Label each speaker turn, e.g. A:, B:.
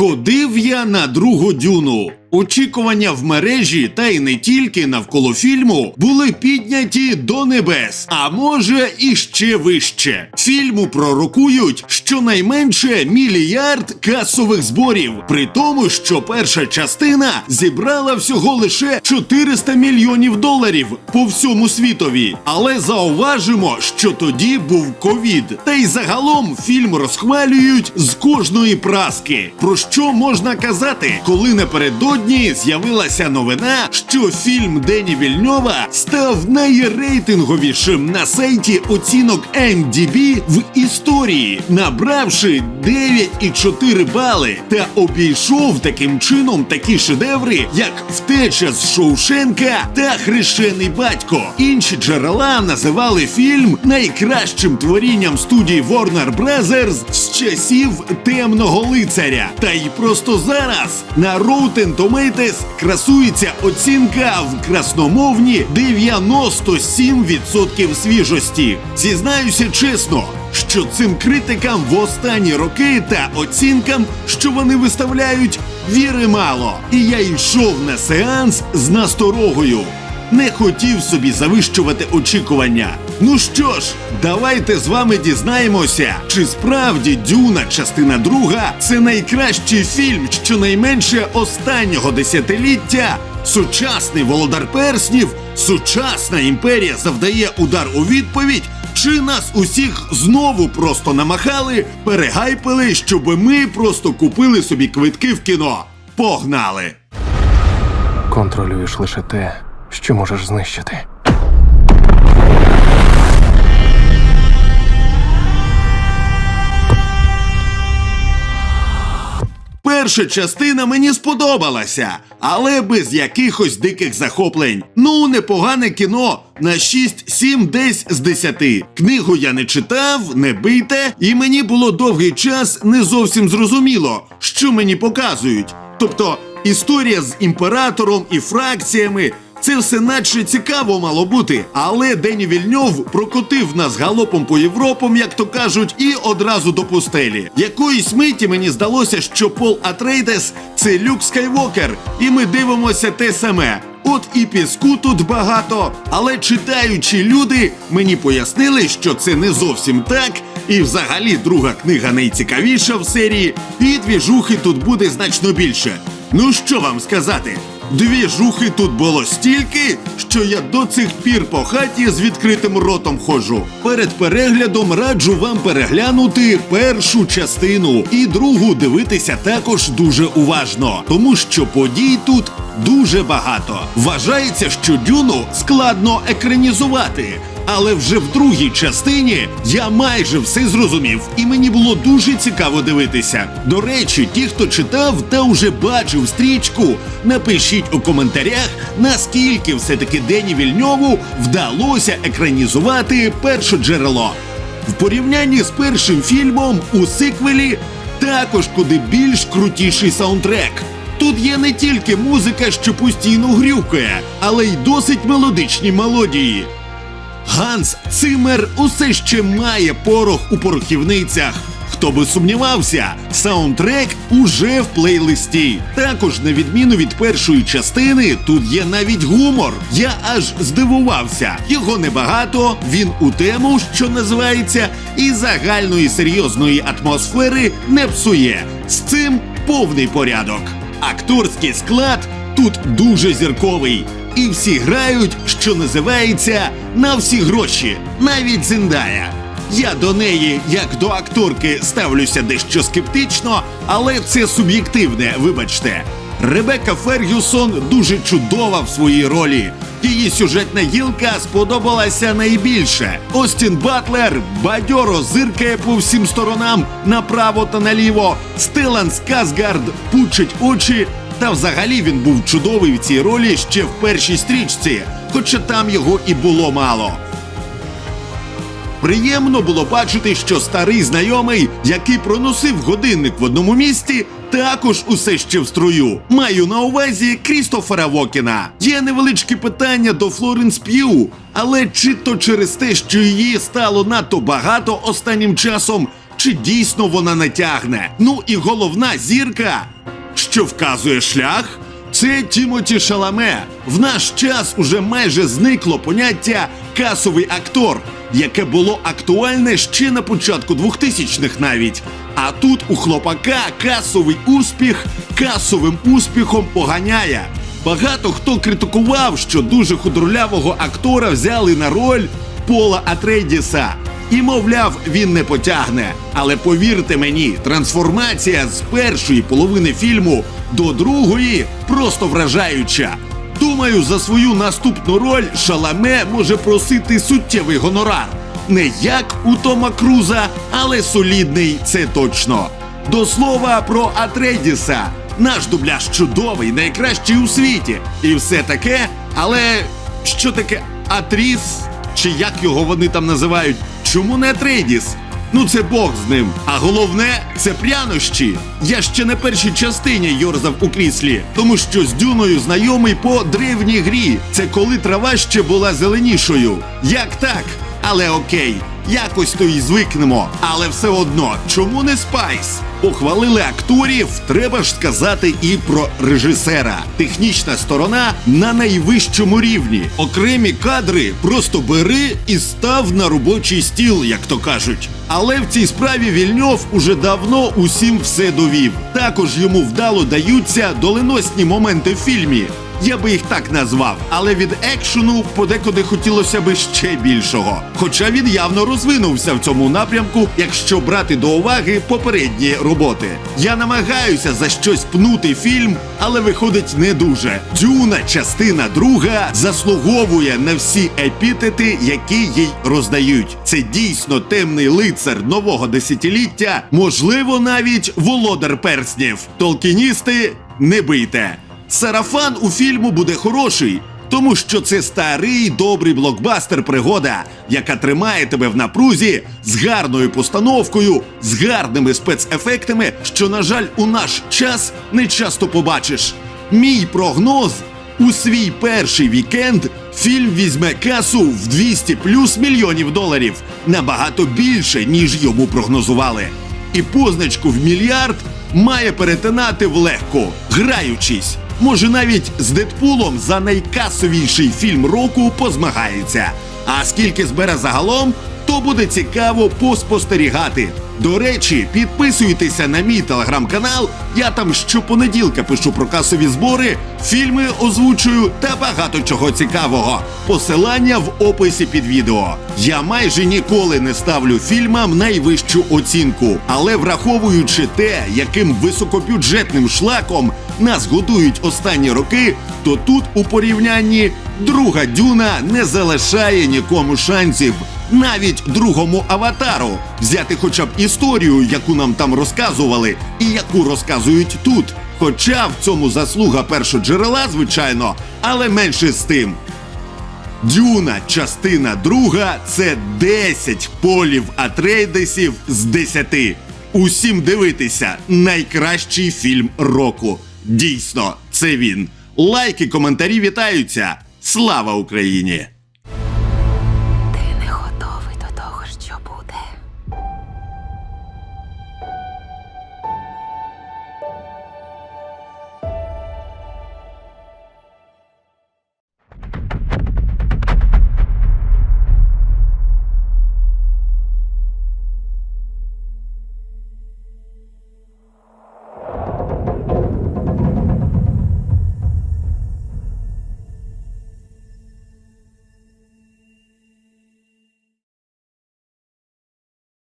A: Ходив я на другу дюну. Очікування в мережі, та й не тільки навколо фільму, були підняті до небес, а може і ще вище. Фільму пророкують щонайменше мільярд касових зборів, при тому, що перша частина зібрала всього лише 400 мільйонів доларів по всьому світові. Але зауважимо, що тоді був ковід. Та й загалом фільм розхвалюють з кожної праски. Про що можна казати, коли напередодні з'явилася новина, що фільм Дені Вільньова став найрейтинговішим на сайті оцінок MDB в історії, набравши 9,4 бали, та обійшов таким чином такі шедеври, як Втеча з Шоушенка та Хрещений батько. Інші джерела називали фільм найкращим творінням студії Warner Brothers з часів темного лицаря. Та й просто зараз на Rotten Tomatoes красується оцінка в красномовні 97% свіжості. Зізнаюся чесно. Що цим критикам в останні роки та оцінкам, що вони виставляють, віри мало. І я йшов на сеанс з насторогою. Не хотів собі завищувати очікування. Ну що ж, давайте з вами дізнаємося, чи справді Дюна, частина друга, це найкращий фільм щонайменше останнього десятиліття. Сучасний володар перснів, сучасна імперія завдає удар у відповідь. Чи нас усіх знову просто намахали, перегайпили, щоби ми просто купили собі квитки в кіно? Погнали!
B: Контролюєш лише те, що можеш знищити.
A: Перша частина мені сподобалася, але без якихось диких захоплень. Ну, непогане кіно на 6-7 десь з 10. Книгу я не читав, не бийте, і мені було довгий час не зовсім зрозуміло, що мені показують. Тобто історія з імператором і фракціями. Це все наче цікаво мало бути, але Дені Вільньов прокотив нас галопом по Європам, як то кажуть, і одразу до пустелі. Якоїсь миті мені здалося, що Пол Атрейдес це Люк Скайвокер, і ми дивимося те саме. От і піску тут багато, але читаючи люди мені пояснили, що це не зовсім так, і взагалі друга книга найцікавіша в серії, і двіжухи тут буде значно більше. Ну що вам сказати? Дві жухи тут було стільки, що я до цих пір по хаті з відкритим ротом ходжу. Перед переглядом раджу вам переглянути першу частину і другу дивитися також дуже уважно, тому що подій тут дуже багато. Вважається, що дюну складно екранізувати. Але вже в другій частині я майже все зрозумів, і мені було дуже цікаво дивитися. До речі, ті, хто читав та вже бачив стрічку, напишіть у коментарях, наскільки все-таки Дені Вільньову вдалося екранізувати перше джерело. В порівнянні з першим фільмом у сиквелі також куди більш крутіший саундтрек. Тут є не тільки музика, що постійно грюкає, але й досить мелодичні мелодії. Ганс Цимер усе ще має порох у порохівницях. Хто би сумнівався, саундтрек уже в плейлисті. Також, на відміну від першої частини, тут є навіть гумор. Я аж здивувався. Його небагато, він у тему, що називається, і загальної серйозної атмосфери не псує. З цим повний порядок. Акторський склад тут дуже зірковий. І всі грають, що називається, на всі гроші, навіть зіндая. Я до неї, як до акторки, ставлюся дещо скептично, але це суб'єктивне, вибачте. Ребекка Фергюсон дуже чудова в своїй ролі. Її сюжетна гілка сподобалася найбільше. Остін Батлер бадьоро зиркає по всім сторонам направо та наліво. Стелан Сказгард пучить очі. Та взагалі він був чудовий в цій ролі ще в першій стрічці, хоча там його і було мало. Приємно було бачити, що старий знайомий, який проносив годинник в одному місці, також усе ще в струю. Маю на увазі Крістофера Вокіна. Є невеличкі питання до Флоренс П'ю, але чи то через те, що її стало надто багато останнім часом, чи дійсно вона не тягне. Ну і головна зірка, що вказує шлях. Це Тімоті Шаламе. В наш час уже майже зникло поняття касовий актор, яке було актуальне ще на початку 2000-х навіть. А тут у хлопака касовий успіх касовим успіхом поганяє. Багато хто критикував, що дуже худрулявого актора взяли на роль Пола Атрейдіса. І, мовляв, він не потягне. Але повірте мені, трансформація з першої половини фільму до другої просто вражаюча. Думаю, за свою наступну роль Шаламе може просити суттєвий гонорар. Не як у Тома Круза, але солідний, це точно. До слова про Атрейдіса. Наш дубляж чудовий, найкращий у світі. І все таке, але що таке Атріс? Чи як його вони там називають? Чому не Атрейдіс? Ну це Бог з ним. А головне це прянощі. Я ще на першій частині йорзав у кріслі, тому що з дюною знайомий по древній грі. Це коли трава ще була зеленішою. Як так? Але окей, якось то й звикнемо. Але все одно, чому не спайс? Похвалили акторів, треба ж сказати і про режисера. Технічна сторона на найвищому рівні. Окремі кадри просто бери і став на робочий стіл, як то кажуть. Але в цій справі Вільньов уже давно усім все довів. Також йому вдало даються доленосні моменти в фільмі. Я би їх так назвав, але від екшену подекуди хотілося би ще більшого. Хоча він явно розвинувся в цьому напрямку, якщо брати до уваги попередні роботи. Я намагаюся за щось пнути фільм, але виходить не дуже. Дюна, частина друга, заслуговує на всі епітети, які їй роздають. Це дійсно темний лицар нового десятиліття, можливо, навіть володар перснів. Толкіністи не бийте. Сарафан у фільму буде хороший, тому що це старий добрий блокбастер пригода, яка тримає тебе в напрузі з гарною постановкою, з гарними спецефектами, що, на жаль, у наш час не часто побачиш. Мій прогноз у свій перший вікенд фільм візьме касу в 200 плюс мільйонів доларів набагато більше, ніж йому прогнозували. І позначку в мільярд має перетинати влегко, граючись. Може, навіть з Дедпулом за найкасовіший фільм року позмагається. А скільки збере загалом, то буде цікаво поспостерігати. До речі, підписуйтеся на мій телеграм-канал. Я там щопонеділка пишу про касові збори, фільми озвучую та багато чого цікавого. Посилання в описі під відео. Я майже ніколи не ставлю фільмам найвищу оцінку, але враховуючи те, яким високобюджетним шлаком нас годують останні роки, то тут у порівнянні друга дюна не залишає нікому шансів. Навіть другому аватару взяти хоча б історію, яку нам там розказували, і яку розказують тут. Хоча в цьому заслуга першоджерела, звичайно, але менше з тим. Дюна, частина друга це 10 полів Атрейдесів з 10. Усім дивитися найкращий фільм року. Дійсно, це він. Лайки, коментарі вітаються. Слава Україні!